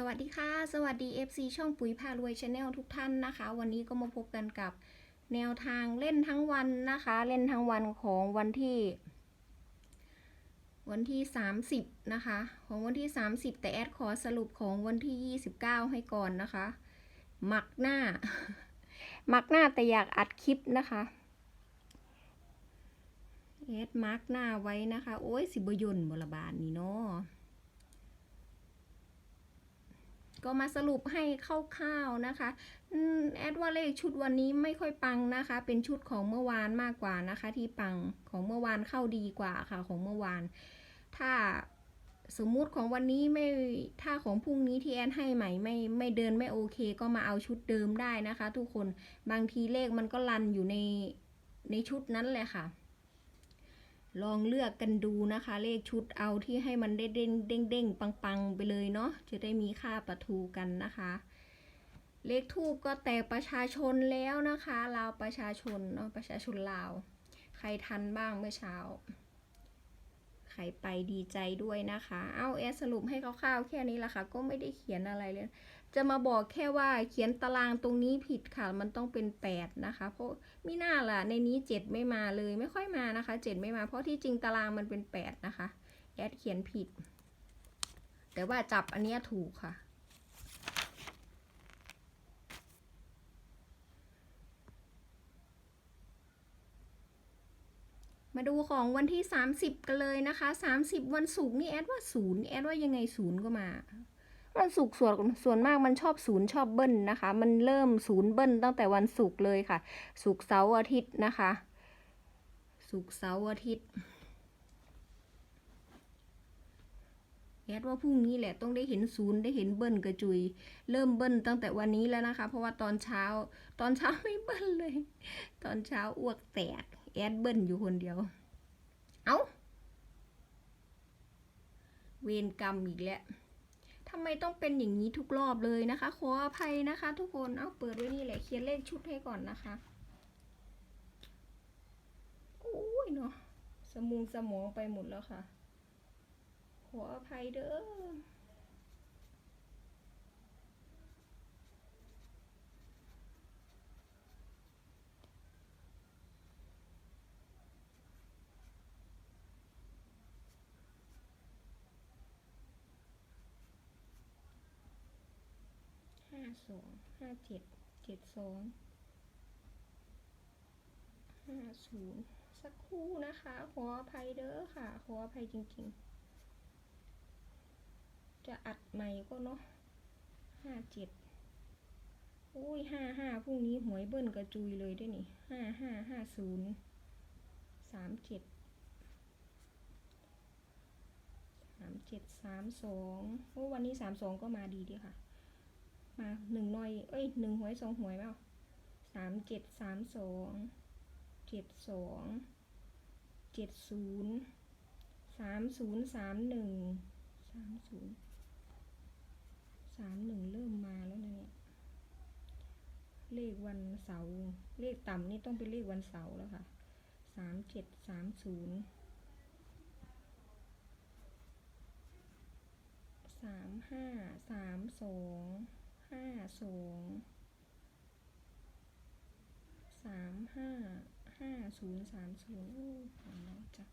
สวัสดีค่ะ สวัสดี FC ช่องปุ๋ยพารวยชาแนลทุกท่านนะคะ วันนี้ก็มาพบกันกับแนวทางเล่นทั้งวันนะคะ เล่นทั้งวันของวันที่ วันที่ 30 นะคะ ของวันที่ 30 แต่แอดขอสรุปของวันที่ 29 ให้ก่อนนะคะหมักหน้าหมักหน้าแต่อยากอัดคลิปนะคะแอดมาร์กหน้าไว้นะคะ โอ้ยสิบยนบรบาลนี่เนาะ ก็มาสรุปให้คร่าวๆนะคะแอดว่าเลขชุดวันนี้ไม่ค่อยปังนะคะ เป็นชุดของเมื่อวานมากกว่านะคะ ที่ปังของเมื่อวานเข้าดีกว่าค่ะของเมื่อวาน ถ้าสมมุติของวันนี้ไม่ถ้าของพรุ่งนี้ที่แอดให้ใหม่ไม่ไม่เดินไม่โอเค ก็มาเอาชุดเดิมได้นะคะ ทุกคนบางทีเลขมันก็รันอยู่ในในชุดนั้นแหละค่ะ ลองเลือกกันดูนะคะ เลขชุดเอาที่ให้มันได้เด้งเด้งเด้งปังปังไปเลยเนาะจะได้มีค่าประทูกันนะคะ เลขทูบก็แต่ประชาชนแล้วนะคะลาวประชาชนเนาะประชาชนลาว ใครทันบ้างเมื่อเช้า ใครไปดีใจด้วยนะคะ เอาแอสรุปให้คร่าวๆแค่นี้ละค่ะ ก็ไม่ได้เขียนอะไรเลย จะมาบอกแค่ว่าเขียนตารางตรงนี้ผิดค่ะ มันต้องเป็น 8 นะคะ เพราะมิน่าล่ะ ในนี้ 7 ไม่มาเลย ไม่ค่อยมานะคะ 7 ไม่มา เพราะที่จริงตารางมันเป็น 8 นะคะ แอดเขียนผิด แต่ว่าจับอันเนี้ยถูกค่ะ มาดูของวันที่ 30 กันเลยนะคะ 30 วันศุกร์นี่แอดว่าศูนย์แอดว่ายังไงศูนย์ก็มา วันศุกร์ส่วนส่วนมากมันชอบศูนย์ชอบเบิ้ลนะคะ มันเริ่มศูนย์เบิ้ลตั้งแต่วันศุกร์เลยค่ะ ศุกร์เสาร์อาทิตย์นะคะ ศุกร์เสาร์อาทิตย์แอดว่าพรุ่งนี้แหละต้องได้เห็นศูนย์ได้เห็นเบิ้ลกระจุย เริ่มเบิ้ลตั้งแต่วันนี้แล้วนะคะ เพราะว่าตอนเช้า ตอนเช้าไม่เบิ้ลเลย ตอนเช้าอ้วกแตกแอดเบิ้ลอยู่คนเดียว เอา้า เวรกรรมอีกแล้ว ทำไมต้องเป็นอย่างนี้ทุกรอบเลยนะคะ ขออภัยนะคะ ทุกคน เอาเปิดไว้นี่แหละเขียนเลขชุดให้ก่อนนะคะโอ้ยเนาะสมองสมองไปหมดแล้วค่ะ ขออภัยเด้อ สองห้าเจ็ดเจ็ดสองห้าศูนย์สักครู่นะคะ ขออภัยเด้อค่ะ ขออภัยจริงๆ จะอัดใหม่ก็เนาะห้าเจ็ดอุ้ยห้าห้าพรุ่งนี้หวยเบิ้ลกระจุยเลยด้วยนี่ห้าห้าห้าศูนย์สามเจ็ดสามเจ็ดสามสองโอ้วันนี้สามสองก็มาดีดีค่ะ มาหนึ่งหน่อย เอ้ยหนึ่งหวยสองหวยเปล่าสามเจ็ดสามสองเจ็ดสองเจ็ดศูนย์สามศูนย์สามหนึ่งสามศูนย์สามหนึ่งเริ่มมาแล้วนะเนี่ยเลขวันเสาร์เลขต่ำนี่ต้องเป็นเลขวันเสาร์แล้วค่ะสามเจ็ดสามศูนย์สามห้าสามสอง ห้าสองสามห้าห้าศูนย์สามศูนย์อู้ฝันแล้วจ้ะ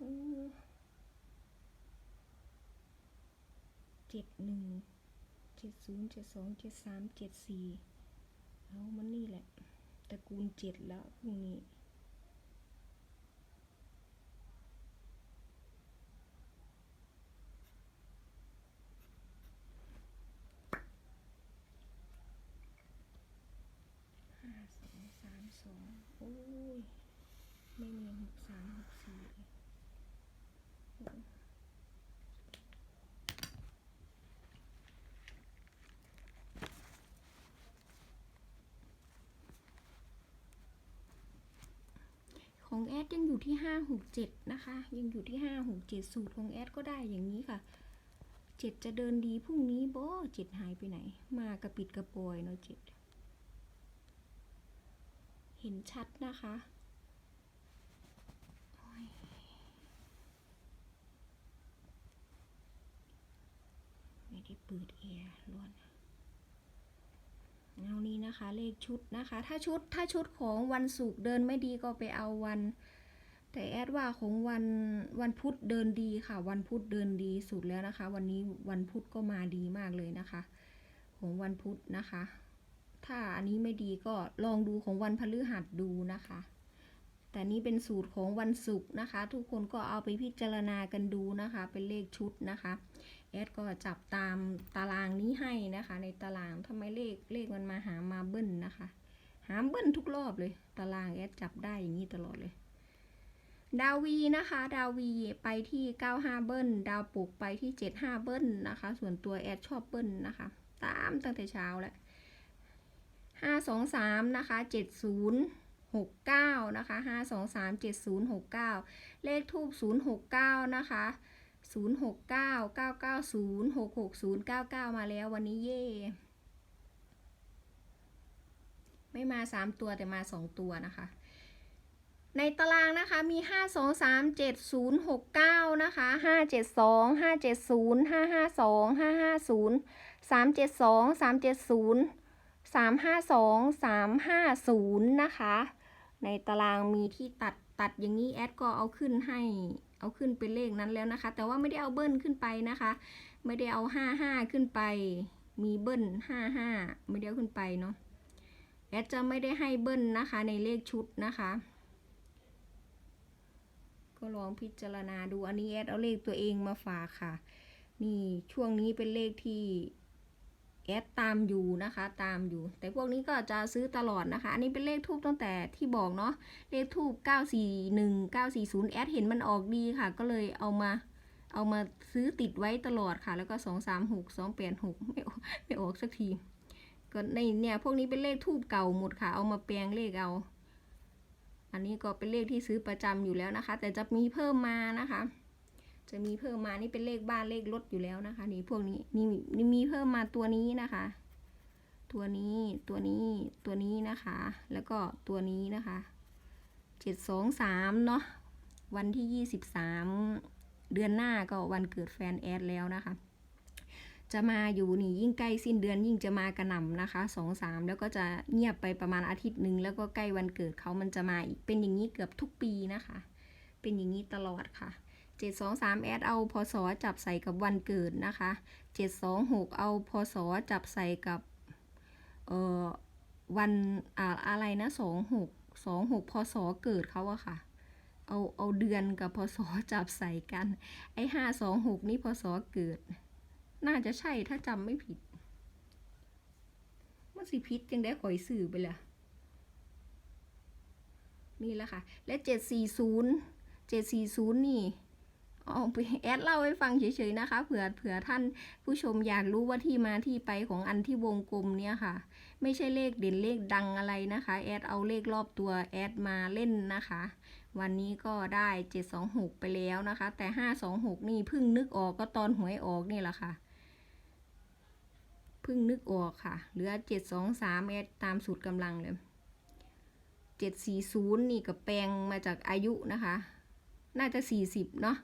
อู้เจ็ดหนึ่งเจ็ดศูนย์เจ็ดสองเจ็ดสามเจ็ดสี่เอามันนี่แหละตระกูลเจ็ดแล้วพรุ่งนี้ห้าสองสามสองโอ้ย ไม่มีหกสามหกสี่เลยโอ้ ของแอดยังอยู่ที่ห้าหกเจ็ดนะคะ ยังอยู่ที่ห้าหกเจ็ดสูตรของแอดก็ได้อย่างนี้ค่ะเจ็ดจะเดินดีพรุ่งนี้โบเจ็ดหายไปไหน มากระปิดกระปอยเนาะเจ็ดเห็นชัดนะคะไม่ได้เปิดแอร์ล้วน เอานี้นะคะเลขชุดนะคะ ถ้าชุดถ้าชุดของวันศุกร์เดินไม่ดีก็ไปเอาวัน แต่แอดว่าของวันวันพุธเดินดีค่ะ วันพุธเดินดีสุดแล้วนะคะ วันนี้วันพุธก็มาดีมากเลยนะคะ ของวันพุธนะคะ ถ้าอันนี้ไม่ดีก็ลองดูของวันพฤหัสดูนะคะ แต่นี่เป็นสูตรของวันศุกร์นะคะ ทุกคนก็เอาไปพิจารณากันดูนะคะ เป็นเลขชุดนะคะแอดก็จับตามตารางนี้ให้นะคะ ในตารางทำไมเลขเลขมันมาหามาเบิ้ลนะคะ หาเบิ้ลทุกรอบเลย ตารางแอดจับได้อย่างนี้ตลอดเลย ดาวีนะคะ ดาวีไปที่ 95 เบิ้ลดาวปุกไปที่ 75 เบิ้ลนะคะ ส่วนตัวแอดชอบเบิ้ลนะคะ ตามตั้งแต่เช้าแล้ว523 นะคะ 69 นะคะ 523 7069 เลขทูบ069 นะคะ 069 990 660 99 มาแล้ววันนี้เย่ไม่มา 3 ตัวแต่มา 2 ตัวนะคะในตารางนะคะมี 5 2 3 7 0 6 9 นะคะ 5 7 2 5 7 0 5 5 2 5 5 0 3 7 2 3 7 0 3 5 2 3 5 0 นะคะ ในตารางมีที่ตัดตัดอย่างนี้แอดก็เอาขึ้นให้ เอาขึ้นเป็นเลขนั้นแล้วนะคะ แต่ว่าไม่ได้เอาเบิ้ลขึ้นไปนะคะ ไม่ได้เอา5 5ขึ้นไป มีเบิ้ล5 5ไม่ได้เอาขึ้นไปเนาะแอดจะไม่ได้ให้เบิ้ลนะคะ ในเลขชุดนะคะ ก็ลองพิจารณาดูอันนี้แอดเอาเลขตัวเองมาฝากค่ะ นี่ช่วงนี้เป็นเลขที่ แอดตามอยู่นะคะ ตามอยู่ แต่พวกนี้ก็จะซื้อตลอดนะคะ อันนี้เป็นเลขทูบตั้งแต่ที่บอกเนาะ เลขทูบ941 940 แอดเห็นมันออกดีค่ะ ก็เลยเอามา เอามาซื้อติดไว้ตลอดค่ะ แล้วก็ 236 286 ไม่ออกไม่ออกสักที ก็ในเนี่ยพวกนี้เป็นเลขทูบเก่าหมดค่ะ เอามาแปลงเลขเอา อันนี้ก็เป็นเลขที่ซื้อประจำอยู่แล้วนะคะ แต่จะมีเพิ่มมานะคะ จะมีเพิ่มมานี่เป็นเลขบ้านเลขรถอยู่แล้วนะคะ นี่พวกนี้นี่นี่มีเพิ่มมาตัวนี้นะคะ ตัวนี้ตัวนี้ตัวนี้นะคะ แล้วก็ตัวนี้นะคะเจ็ดสองสามเนาะวันที่ยี่สิบสามเดือนหน้าก็วันเกิดแฟนแอดแล้วนะคะ จะมาอยู่นี่ยิ่งใกล้สิ้นเดือนยิ่งจะมากระหน่ำนะคะสองสามแล้วก็จะเงียบไปประมาณอาทิตย์หนึ่งแล้วก็ใกล้วันเกิดเขามันจะมาอีกเป็นอย่างนี้เกือบทุกปีนะคะ เป็นอย่างนี้ตลอดค่ะ เจ็ดสองสามแอดเอาพศจับใส่กับวันเกิดนะคะเจ็ดสองหกเอาพศจับใส่กับเอ่อวันอ่าอะไรนะสองหกสองหกพศเกิดเขาอะค่ะ เอาเอาเดือนกับพศจับใส่กัน ไอ้ห้าสองหกนี่พศเกิด น่าจะใช่ถ้าจำไม่ผิด มันสิพิษยังได้ข่อยสื่อไปเลยนี่แหละค่ะ และเจ็ดสี่ศูนย์ เอาไปแอดเล่าให้ฟังเฉยๆนะคะเผื่อเผื่อท่านผู้ชมอยากรู้ว่าที่มาที่ไปของอันที่วงกลมเนี่ยค่ะ ไม่ใช่เลขเด่นเลขดังอะไรนะคะ แอดเอาเลขรอบตัวแอดมาเล่นนะคะ วันนี้ก็ได้ 726 ไปแล้วนะคะ แต่ 526 นี่เพิ่งนึกออกก็ตอนหวยออกนี่แหละค่ะเพิ่งนึกออกค่ะ เหลือ 723 แอดตามสูตรกำลังเลย 740 นี่กับแปลงมาจากอายุนะคะ น่าจะ 40 เนาะ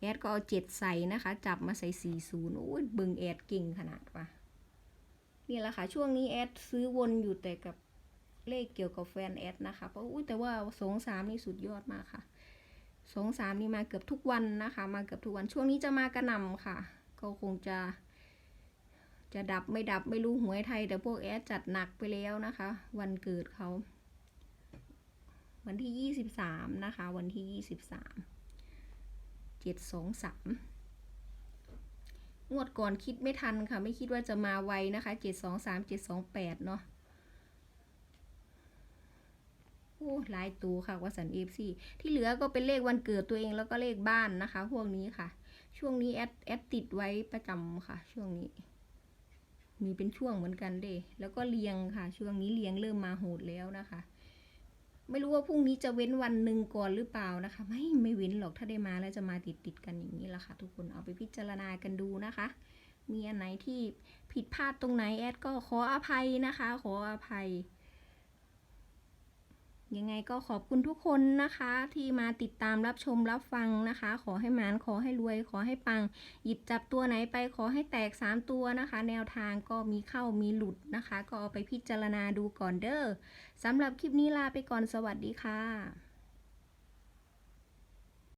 แอดก็เอา7ใส่นะคะ จับมาใส่40โอ้ยบิงแอดเก่งขนาดว่ะนี่แหละค่ะ ช่วงนี้แอดซื้อวนอยู่แต่กับเลขเกี่ยวกับแฟนแอดนะคะ เพราะอุ้ยแต่ว่าสองสามนี่สุดยอดมากค่ะสองสามนี่มาเกือบทุกวันนะคะ มาเกือบทุกวันช่วงนี้จะมากระหน่ำค่ะ ก็คงจะ จะดับไม่ดับไม่รู้หวยไทย แต่พวกแอดจัดหนักไปแล้วนะคะ วันเกิดเขา วันที่ยี่สิบสามนะคะ วันที่ยี่สิบสาม เจ็ดสองสามงวดก่อนคิดไม่ทันค่ะ ไม่คิดว่าจะมาไวนะคะเจ็ดสองสามเจ็ดสองแปดเนาะโอ้หลายตัวค่ะวัสันเอฟซีที่เหลือก็เป็นเลขวันเกิดตัวเองแล้วก็เลขบ้านนะคะ พวกนี้ค่ะ ช่วงนี้แอดแอดติดไว้ประจำค่ะ ช่วงนี้ มีเป็นช่วงเหมือนกันเด้แล้วก็เลียงค่ะ ช่วงนี้เลียงเริ่มมาโหดแล้วนะคะ ไม่รู้ว่าพรุ่งนี้จะเว้นวันหนึ่งก่อนหรือเปล่านะคะ ไม่ไม่เว้นหรอกถ้าได้มาแล้วจะมาติดติดกันอย่างนี้แหละค่ะ ทุกคนเอาไปพิจารณากันดูนะคะ มีอันไหนที่ผิดพลาดตรงไหนแอดก็ขออภัยนะคะ ขออภัย ยังไงก็ขอบคุณทุกคนนะคะ ที่มาติดตามรับชมรับฟังนะคะ ขอให้หมานขอให้รวย ขอให้ปัง หยิบจับตัวไหนไปขอให้แตก 3 ตัวนะคะ แนวทางก็มีเข้ามีหลุดนะคะ ก็เอาไปพิจารณาดูก่อนเด้อสำหรับคลิปนี้ลาไปก่อนสวัสดีค่ะ